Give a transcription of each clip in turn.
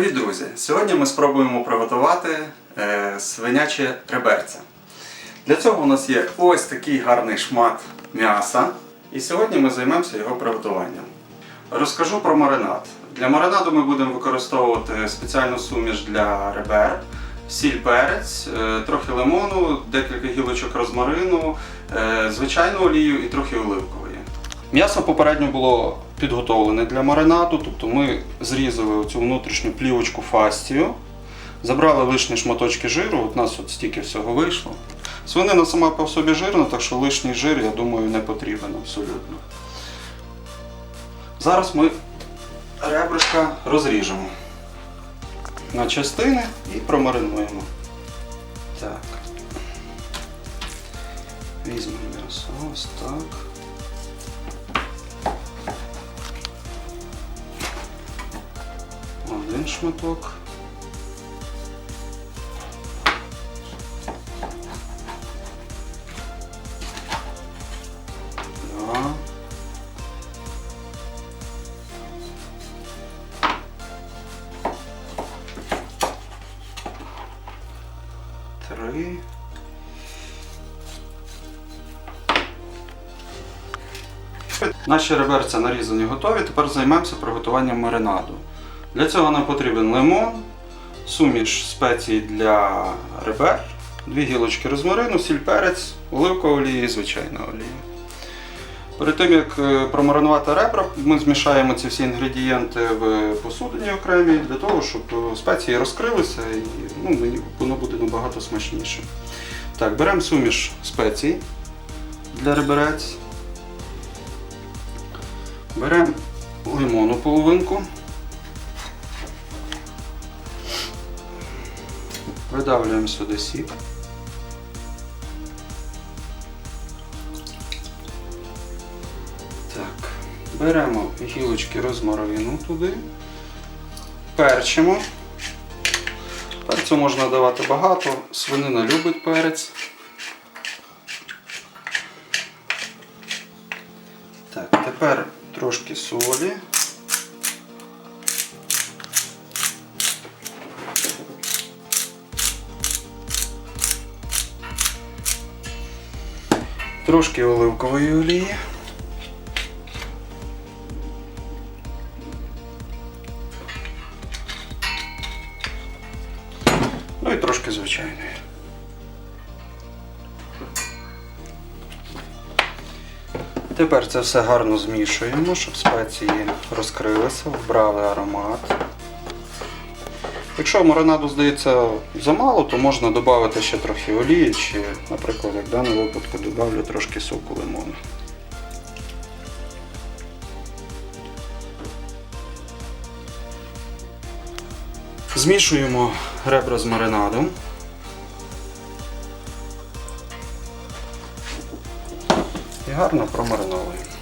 Привіт, друзі! Сьогодні ми спробуємо приготувати е, свиняче реберце. Для цього у нас є ось такий гарний шмат м'яса. І сьогодні ми займемося його приготуванням. Розкажу про маринад. Для маринаду ми будемо використовувати спеціальну суміш для ребер, сіль перець, е, трохи лимону, декілька гілочок розмарину, е, звичайну олію і трохи оливкової. М'ясо попередньо було підготовлене для маринаду, тобто ми зрізали цю внутрішню плівочку фастію, забрали лишні шматочки жиру, от у нас от стільки всього вийшло. Свинина сама по собі жирна, так що лишній жир, я думаю, не потрібен абсолютно. Зараз ми ребришка розріжемо на частини і промаринуємо. Так. Візьмемо м'ясо ось так. Один шматок. Три. Наші реберця нарізані готові. Тепер займемося приготуванням маринаду. Для цього нам потрібен лимон, суміш спецій для ребер, дві гілочки розмарину, сіль перець, оливкова олія і звичайна олія. Перед тим як е, промаринувати ребра, ми змішаємо ці всі інгредієнти в посудині окремій для того, щоб е, спеції розкрилися і ну, воно буде набагато смачніше. Так, беремо суміш спецій для реберець. Беремо лимону половинку. Видавлюємо сюди сік. Так, беремо гілочки розмарину туди, перчимо. Перцю можна давати багато, свинина любить перець. Так, тепер трошки солі. Трошки оливкової олії. Ну і трошки звичайної. Тепер це все гарно змішуємо, щоб спеції розкрилися, вбрали аромат. Якщо маринаду здається замало, то можна додати ще трохи олії, чи, наприклад, як в даному випадку додавлю трошки соку лимону. Змішуємо ребра з маринадом. І гарно промариновуємо.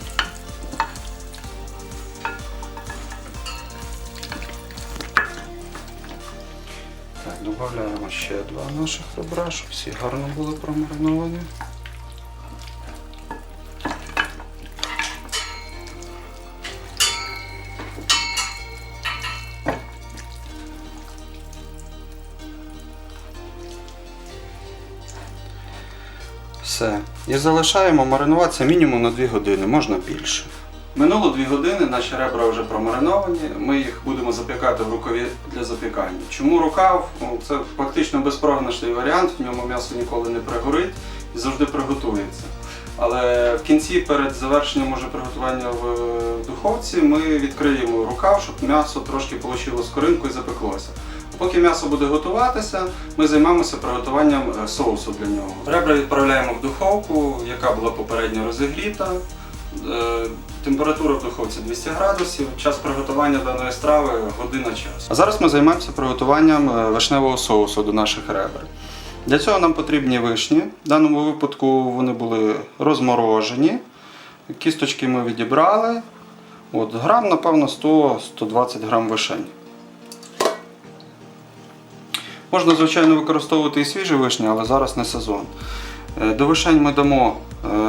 Додаємо ще два наших ребра, щоб всі гарно були промариновані. Все. І залишаємо маринуватися мінімум на 2 години, можна більше. Минуло 2 години, наші ребра вже промариновані. Ми їх будемо запікати в рукаві для запікання. Чому рукав? Ну, Це фактично безпрограшний варіант, в ньому м'ясо ніколи не пригорить і завжди приготується. Але в кінці, перед завершенням може приготування в духовці, ми відкриємо рукав, щоб м'ясо трошки отримало скоринку і запеклося. Поки м'ясо буде готуватися, ми займемося приготуванням е, соусу для нього. Ребра відправляємо в духовку, яка була попередньо розігріта. Е, Температура в духовці 200 градусів, час приготування даної страви година часу. А зараз ми займемося приготуванням е, вишневого соусу до наших ребер. Для цього нам потрібні вишні. В даному випадку вони були розморожені. Кісточки ми відібрали. От, грам, напевно, 100-120 грам вишень. Можна, звичайно, використовувати і свіжі вишні, але зараз не сезон. Е, До вишень ми дамо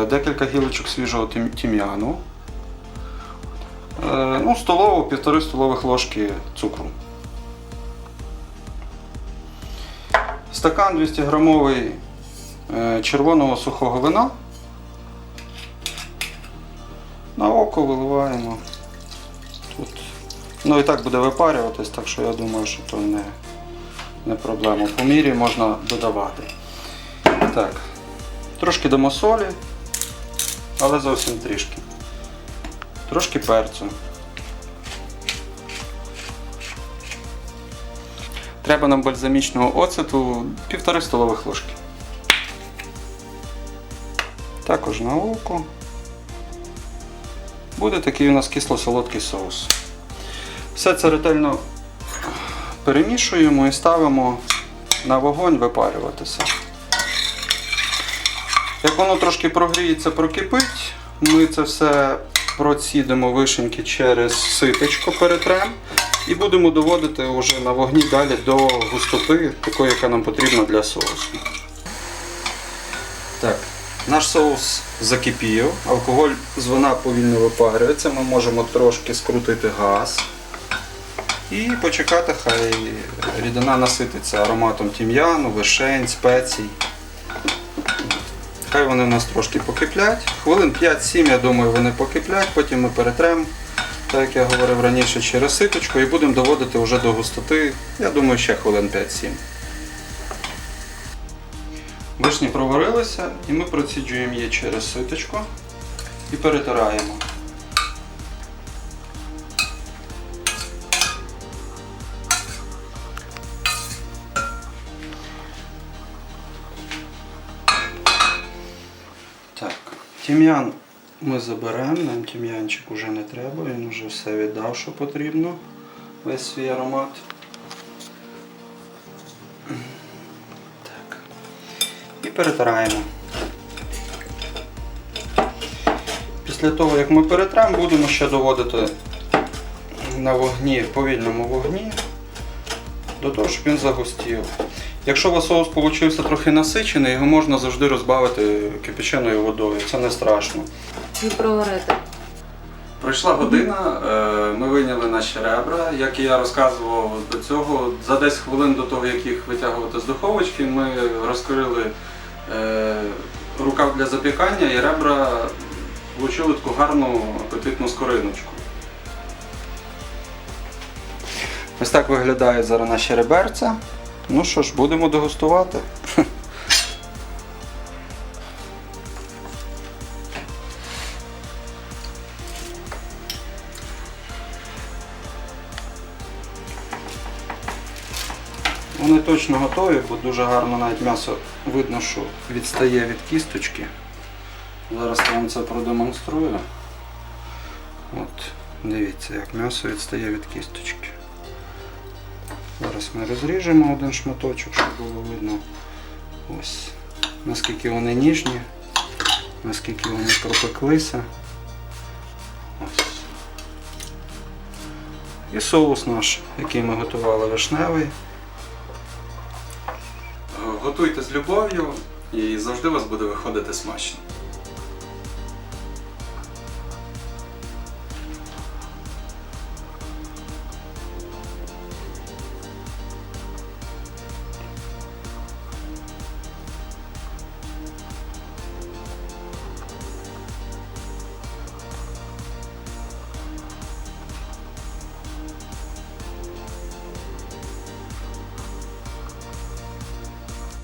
декілька гілочок свіжого тім'яну, е, ну, столову, півтори столових ложки цукру. Стакан 200 грамовий е, червоного сухого вина. На око виливаємо. Тут. Ну і так буде випарюватись, так що я думаю, що то не, не проблема. По мірі можна додавати. Так. Трошки дамо солі, але зовсім трішки. Трошки перцю. Треба нам бальзамічного оцету 1,5 столових ложки. Також на око. Буде такий у нас кисло-солодкий соус. Все це ретельно перемішуємо і ставимо на вогонь випарюватися. Як воно трошки прогріється, прокипить, ми це все процідимо вишеньки через ситочко перетрем і будемо доводити вже на вогні далі до густоти, такої, яка нам потрібна для соусу. Так, наш соус закипів, алкоголь з вина повільно випарюється, ми можемо трошки скрутити газ і почекати, хай рідина насититься ароматом тім'яну, вишень, спецій. Хай вони у нас трошки покиплять. Хвилин 5-7, я думаю, вони покиплять, потім ми перетремо, так як я говорив раніше, через ситочку і будемо доводити вже до густоти, я думаю, ще хвилин 5-7. Вишні проварилися і ми проціджуємо її через ситочку і перетираємо. Тім'ян ми заберемо, нам тім'янчик уже не треба, він вже все віддав, що потрібно, весь свій аромат. Так. І перетираємо. Після того, як ми перетремо, будемо ще доводити на вогні, повільному вогні, до того, щоб він загустів. Якщо у вас соус вийшов трохи насичений, його можна завжди розбавити кипяченою водою. Це не страшно. І проварити. Пройшла година, е, ми вийняли наші ребра. Як і я розказував до цього, за 10 хвилин до того, як їх витягувати з духовочки, ми розкрили е, рукав для запікання і ребра отримали таку гарну апетитну скориночку. Ось так виглядають зараз наші реберця. Ну що ж, будемо дегустувати. Вони точно готові, бо дуже гарно навіть м'ясо видно, що відстає від кісточки. Зараз я вам це продемонструю. От, дивіться, як м'ясо відстає від кісточки. Зараз ми розріжемо один шматочок, щоб було видно. Ось. Наскільки вони ніжні, наскільки вони пропеклися. Ось. І соус наш, який ми готували вишневий. Готуйте з любов'ю і завжди у вас буде виходити смачно.